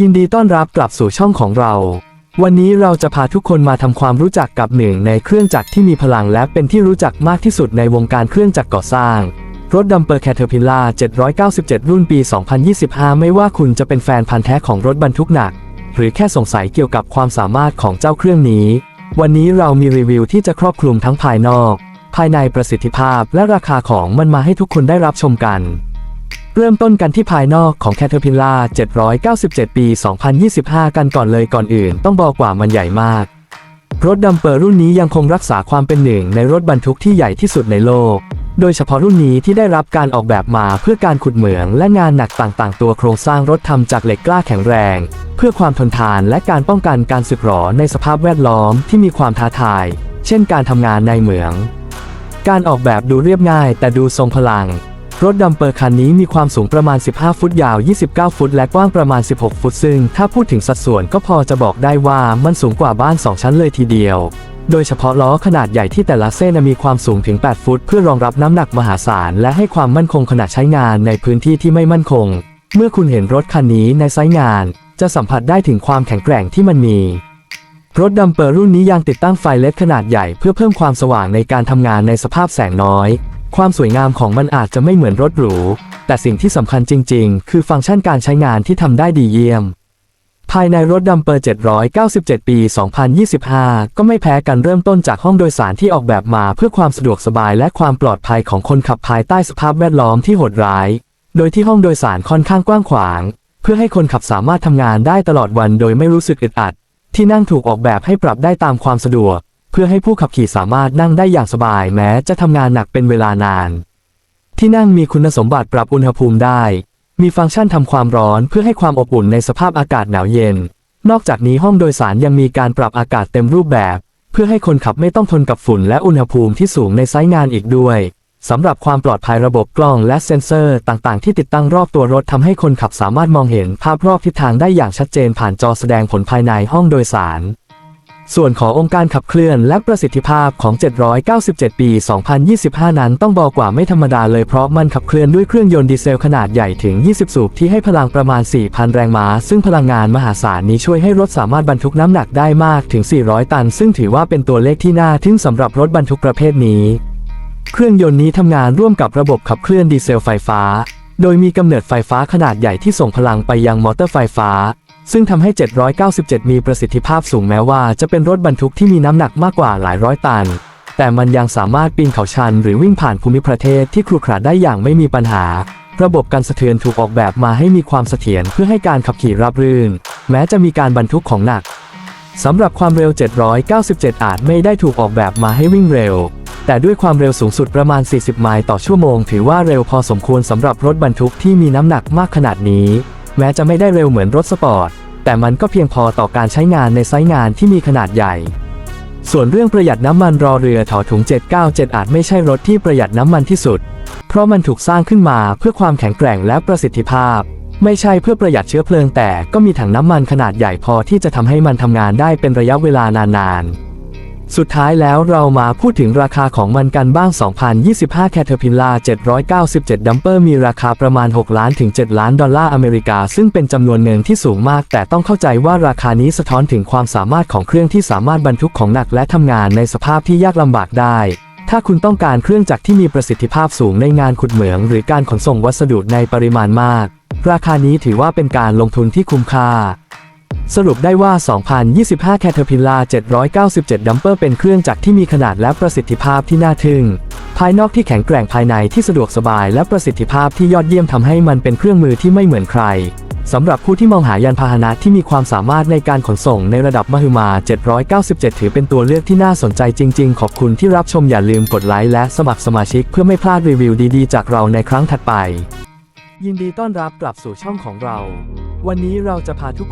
ยินดีต้อนรับกลับสู่ช่องของเรา วันนี้เราจะพาทุกคนมาทำความรู้จักกับหนึ่งในเครื่องจักรที่มีพลังและเป็นที่รู้จักมากที่สุดในวงการเครื่องจักรก่อสร้าง รถดัมเปอร์แคทเทอร์พิลล่า797 รุ่นปี 2025 ไม่ว่าคุณจะเป็นแฟนพันธ์แท้ของรถบรรทุกหนัก หรือแค่สงสัยเกี่ยวกับความสามารถของเจ้าเครื่องนี้ วันนี้เรามีรีวิวที่จะครอบคลุมทั้งภายนอก ภายในประสิทธิภาพและราคาของมันมาให้ทุกคนได้รับชมกัน เริ่มต้นกันที่ภายนอกของ Caterpillar 797 ปี 2025 กันก่อนเลยก่อนอื่น ต้องบอกว่ามันใหญ่มาก รถดัมเปอร์รุ่นนี้ยังคงรักษาความเป็นหนึ่งในรถบรรทุกที่ใหญ่ที่สุดในโลก โดยเฉพาะรุ่นนี้ที่ได้รับการออกแบบมาเพื่อการขุดเหมืองและงานหนักต่างๆ ตัวโครงสร้างรถทำจากเหล็กกล้าแข็งแรง เพื่อความทนทานและการป้องกันการสึกหรอในสภาพแวดล้อมที่มีความท้าทาย เช่น การทำงานในเหมือง การออกแบบดูเรียบง่าย แต่ดูทรงพลัง รถดัมเปอร์คันนี้มีความสูงประมาณ 15 ฟุตยาว 29 ฟุต และกว้างประมาณ 16 ฟุต ซึ่งถ้าพูดถึงสัดส่วนก็พอจะบอกได้ว่ามันสูงกว่าบ้าน 2 ชั้นเลยทีเดียว โดยเฉพาะล้อขนาดใหญ่ที่แต่ละเส้นมีความสูงถึง 8 ฟุต เพื่อรองรับน้ำหนักมหาศาล และให้ความมั่นคงขณะใช้งานในพื้นที่ที่ไม่มั่นคง เมื่อคุณเห็นรถคันนี้ในไซต์งาน จะสัมผัสได้ถึงความแข็งแกร่งที่มันมีรถดัมเปอร์รุ่นนี้ยังติดตั้งไฟเลดขนาดใหญ่เพื่อเพิ่มความสว่างในการทำงานในสภาพแสงน้อย ความสวยงามของมันอาจจะไม่เหมือนรถหรู แต่สิ่งที่สำคัญจริง ๆ คือฟังก์ชันการใช้งานที่ทำได้ดีเยี่ยม ภายในรถดัมเปอร์ 797 ปี 2025 ก็ไม่แพ้กันเริ่มต้นจากห้องโดยสารที่ออกแบบมาเพื่อความสะดวกสบายและความปลอดภัยของคนขับภายใต้สภาพแวดล้อมที่โหดร้าย โดยที่ห้องโดยสารค่อนข้างกว้างขวาง เพื่อให้คนขับสามารถทำงานได้ตลอดวันโดยไม่รู้สึกอึดอัด ที่นั่งถูกออกแบบให้ปรับได้ตามความสะดวก เพื่อให้ผู้ขับขี่สามารถนั่งได้อย่างสบายแม้จะทำงานหนักเป็นเวลานาน ที่นั่งมีคุณสมบัติปรับอุณหภูมิได้ มีฟังก์ชันทำความร้อนเพื่อให้ความอบอุ่นในสภาพอากาศหนาวเย็น นอกจากนี้ห้องโดยสารยังมีการปรับอากาศเต็มรูปแบบ เพื่อให้คนขับไม่ต้องทนกับฝุ่นและอุณหภูมิที่สูงในไซต์งานอีกด้วยสำหรับความปลอดภัยระบบกล้องและเซ็นเซอร์ต่างๆ ที่ติดตั้งรอบตัวรถทำให้คนขับสามารถมองเห็นภาพรอบทิศทางได้อย่างชัดเจนผ่านจอแสดงผลภายในห้องโดยสาร ส่วนขององค์การขับเคลื่อนและประสิทธิภาพของ 797 ปี 2025 นั้นต้องบอกว่าไม่ธรรมดาเลยเพราะมันขับเคลื่อนด้วยเครื่องยนต์ดีเซลขนาดใหญ่ถึง 20 สูบที่ให้พลังประมาณ 4,000 แรงม้า ซึ่งพลังงานมหาศาลนี้ช่วยให้รถสามารถบรรทุกน้ำหนักได้มากถึง 400 ตัน ซึ่งถือว่าเป็นตัวเลขที่น่าทึ่งสำหรับรถบรรทุกประเภทนี้ เครื่องยนต์นี้ทำงานร่วมกับระบบขับเคลื่อนดีเซลไฟฟ้า โดยมีกำเนิดไฟฟ้าขนาดใหญ่ที่ส่งพลังไปยังมอเตอร์ไฟฟ้า ซึ่งทำให้ 797 มีประสิทธิภาพสูงแม้ว่าจะเป็นรถบรรทุกที่มีน้ำหนักมากกว่าหลายร้อยตัน แต่มันยังสามารถปีนเขาชันหรือวิ่งผ่านภูมิประเทศที่ครุขระได้อย่างไม่มีปัญหา ระบบการสะเทือนถูกออกแบบมาให้มีความเสถียรเพื่อให้การขับขี่ราบรื่น แม้จะมีการบรรทุกของหนักสำหรับความเร็ว 797 อาจไม่ได้ถูกออกแบบมาให้วิ่งเร็ว แต่ด้วยความเร็วสูงสุดประมาณ 40 ไมล์ต่อชั่วโมง ถือว่าเร็วพอสมควรสำหรับรถบรรทุกที่มีน้ำหนักมากขนาดนี้ แม้จะไม่ได้เร็วเหมือนรถสปอร์ต แต่มันก็เพียงพอต่อการใช้งานในไซต์งานที่มีขนาดใหญ่ ส่วนเรื่องประหยัดน้ำมันรอเรือถอถุง 797 อาจไม่ใช่รถที่ประหยัดน้ำมันที่สุด เพราะมันถูกสร้างขึ้นมาเพื่อความแข็งแกร่งและประสิทธิภาพ ไม่ใช่เพื่อประหยัดเชื้อเพลิงแต่ก็มีถังน้ำมันขนาดใหญ่พอที่จะทำให้มันทำงานได้เป็นระยะเวลานานๆ สุดท้ายแล้วเรามาพูดถึงราคาของมันกันบ้าง 2025 Caterpillar 797 Dumper มีราคาประมาณ 6 ล้านถึง 7 ล้านดอลลาร์อเมริกา ซึ่งเป็นจำนวนเงินที่สูงมาก แต่ต้องเข้าใจว่าราคานี้สะท้อนถึงความสามารถของเครื่องที่สามารถบรรทุกของหนักและทำงานในสภาพที่ยากลำบากได้ ถ้าคุณต้องการเครื่องจักรที่มีประสิทธิภาพสูงในงานขุดเหมือง หรือการขนส่งวัสดุในปริมาณมาก ราคานี้ถือว่าเป็นการลงทุนที่คุ้มค่า สรุปได้ว่า 2025 Caterpillar 797 Dumper เป็นเครื่องจักรที่มีขนาดและประสิทธิภาพที่น่าทึ่ง ภายนอกที่แข็งแกร่งภายในที่สะดวกสบายและประสิทธิภาพที่ยอดเยี่ยมทำให้มันเป็นเครื่องมือที่ไม่เหมือนใครสำหรับผู้ที่มองหายานพาหนะที่มีความสามารถในการขนส่งในระดับมหึมา 797 ถือเป็นตัวเลือกที่น่าสนใจจริง ๆ ขอบคุณที่รับชมอย่าลืมกดไลค์และสมัครสมาชิกเพื่อไม่พลาดรีวิวดีๆ จากเราในครั้งถัดไป ยินดีต้อนรับกลับสู่ช่องของเรา วันนี้เราจะพาทุก